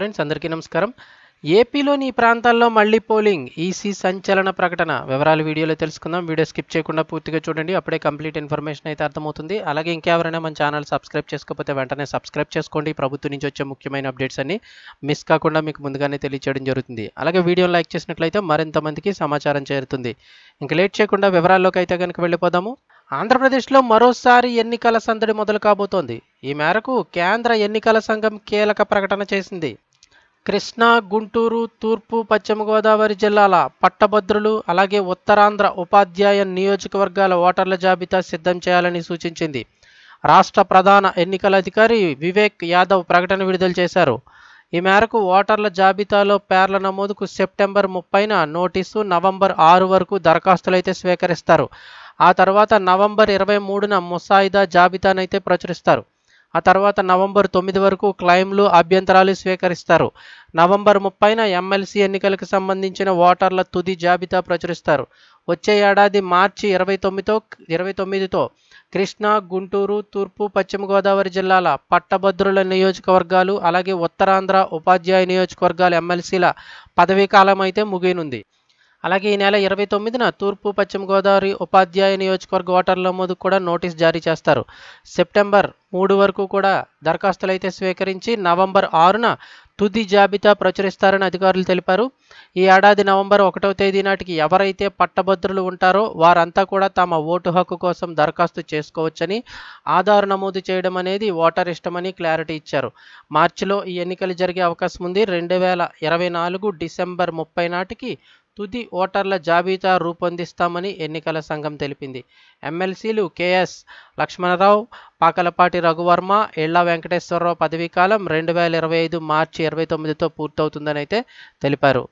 Friends అందరికీ నమస్కారం. ఏపీలోని ఈ ప్రాంతాల్లో మళ్ళీ పోలింగ్ ఈసీ సంచలన ప్రకటన. వివరాలు వీడియోలో తెలుసుకుందాం. వీడియో స్కిప్ చేయకుండా పూర్తిగా చూడండి. అప్పుడే కంప్లీట్ ఇన్ఫర్మేషన్ అయితే అర్థమవుతుంది. అలాగే ఇంకెవరైనా మన ఛానల్ సబ్స్క్రైబ్ చేసుకోకపోతే వెంటనే సబ్స్క్రైబ్ చేసుకోండి. ప్రభుత్వం నుంచి వచ్చే ముఖ్యమైన అప్డేట్స్ అన్ని మిస్ కాకుండా మీకు ముందుగానే తెలియచేయడం జరుగుతుంది. అలాగే వీడియోని లైక్ చేసినట్లయితే మరింత మందికి సమాచారం చేరుతుంది. ఇంక లేట్ చేయకుండా వివరాల్లోకి అయితే కనుక వెళ్ళిపోదాము. ఆంధ్రప్రదేశ్లో మరోసారి ఎన్నికల సందడి మొదలు కాబోతోంది. ఈ మేరకు కేంద్ర ఎన్నికల సంఘం కీలక ప్రకటన చేసింది. కృష్ణా గుంటూరు తూర్పు పశ్చిమ గోదావరి జిల్లాల పట్టభద్రులు అలాగే ఉత్తరాంధ్ర ఉపాధ్యాయ నియోజకవర్గాల ఓటర్ల జాబితా సిద్ధం చేయాలని సూచించింది. రాష్ట్ర ప్రధాన ఎన్నికల అధికారి వివేక్ యాదవ్ ప్రకటన విడుదల చేశారు. ఈ మేరకు ఓటర్ల జాబితాలో పేర్ల నమోదుకు సెప్టెంబర్ ముప్పైన నోటీసు నవంబర్ ఆరు వరకు దరఖాస్తులైతే స్వీకరిస్తారు. ఆ తర్వాత నవంబర్ ఇరవై మూడున ముసాయిదా జాబితానైతే ప్రచురిస్తారు. ఆ తర్వాత నవంబర్ తొమ్మిది వరకు క్లైమ్లు అభ్యంతరాలు స్వీకరిస్తారు. నవంబర్ ముప్పైన ఎమ్మెల్సీ ఎన్నికలకు సంబంధించిన ఓటర్ల తుది జాబితా ప్రచురిస్తారు. వచ్చే ఏడాది మార్చి ఇరవై తొమ్మిదితో ఇరవై తొమ్మిదితో కృష్ణా గుంటూరు తూర్పు పశ్చిమ గోదావరి జిల్లాల పట్టభద్రుల నియోజకవర్గాలు అలాగే ఉత్తరాంధ్ర ఉపాధ్యాయ నియోజకవర్గాల ఎమ్మెల్సీల పదవీ కాలం అయితే ముగియనుంది. అలాగే ఈ నెల ఇరవై తొమ్మిదిన తూర్పు పశ్చిమ గోదావరి ఉపాధ్యాయ నియోజకవర్గ ఓటర్ల నమోదు కూడా నోటీస్ జారీ చేస్తారు. సెప్టెంబర్ మూడు వరకు కూడా దరఖాస్తులు అయితే స్వీకరించి నవంబర్ ఆరున తుది జాబితా ప్రచురిస్తారని అధికారులు తెలిపారు. ఈ ఏడాది నవంబర్ ఒకటవ తేదీ నాటికి ఎవరైతే పట్టభద్రులు ఉంటారో వారంతా కూడా తమ ఓటు హక్కు కోసం దరఖాస్తు చేసుకోవచ్చని ఆధార్ నమోదు చేయడం అనేది ఓటర్ ఇష్టమని క్లారిటీ ఇచ్చారు. మార్చిలో ఈ ఎన్నికలు జరిగే అవకాశం ఉంది. రెండు వేల ఇరవై నాలుగు డిసెంబర్ ముప్పై నాటికి తుది ఓటర్ల జాబితా రూపొందిస్తామని ఎన్నికల సంఘం తెలిపింది. ఎమ్మెల్సీలు కెఎస్ లక్ష్మణరావు పాకలపాటి రఘువర్మ ఇళ్ళ వెంకటేశ్వరరావు పదవీకాలం రెండు వేల ఇరవై ఐదు మార్చి ఇరవై తొమ్మిదితో పూర్తవుతుందని అయితే తెలిపారు.